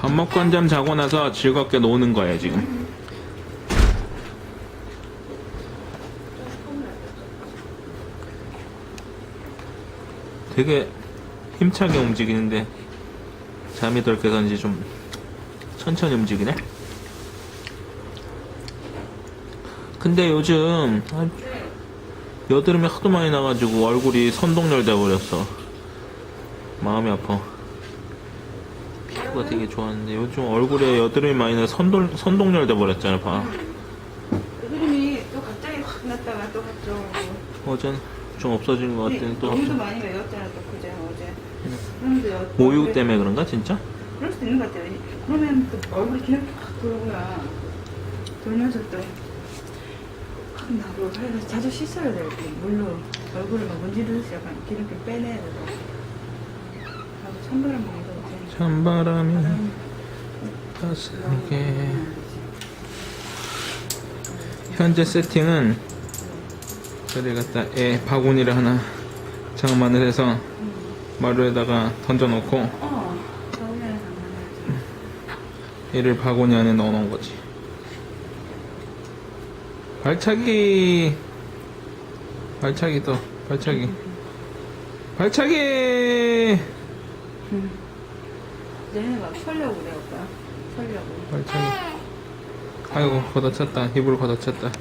밥 먹고 한 잠 자고 나서 즐겁게 노는 거예요 지금. 되게 힘차게 움직이는데 잠이 덜 깨서인지 좀 천천히 움직이네. 근데 요즘 아, 여드름이 하도 많이 나가지고 얼굴이 선동열 돼버렸어. 마음이 아파 피부가 되게 좋았는데 요즘 얼굴에 여드름이 많이 나 선동, 선동열 돼버렸잖아 봐 여드름이 또 갑자기 확 났다가 또 갑자기. 어젠 좀 없어진 것 같더니 또 몸도 없어 많이 외웠잖아 또 그제 어제. 그런데 여- 모유 때문에 그런가 진짜? 그럴 수도 있는 것 같아요. 그러면 또 얼굴이 기름기 확 돌고요. 돌면서 또확 나고 그래서 자주 씻어야 돼요. 이렇게 물로 얼굴을 막 문지르듯이 약간 기름기 빼내야 돼서. 하고 찬바람 돼. 찬 바람이 따스하게 현재 세팅은 저리 갖다 애 바구니를 하나 장만을 해서 마루에다가 던져놓고. 얘를 바구니 안에 넣어놓은 거지. 발차기 발차기 또 발차기. 발차기 얘네 막 설려고 그래, 오빠. 설려고. 발차기 아이고 걷어찼다 입을 걷어찼다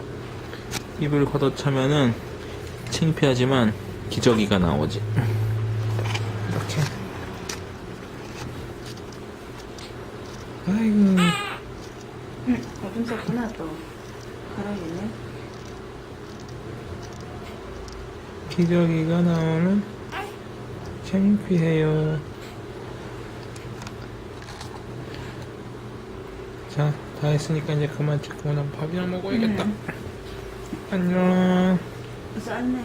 입을 걷어차면은 창피하지만 기저귀가 나오지 이렇게 아이고 응, 어둠 쌌구나, 또. 가랑이네. 기저귀가 나오면 창피해요 자 다 했으니까 이제 그만 찍고 난 밥이나 먹어야겠다 응. 안녕 쌌네.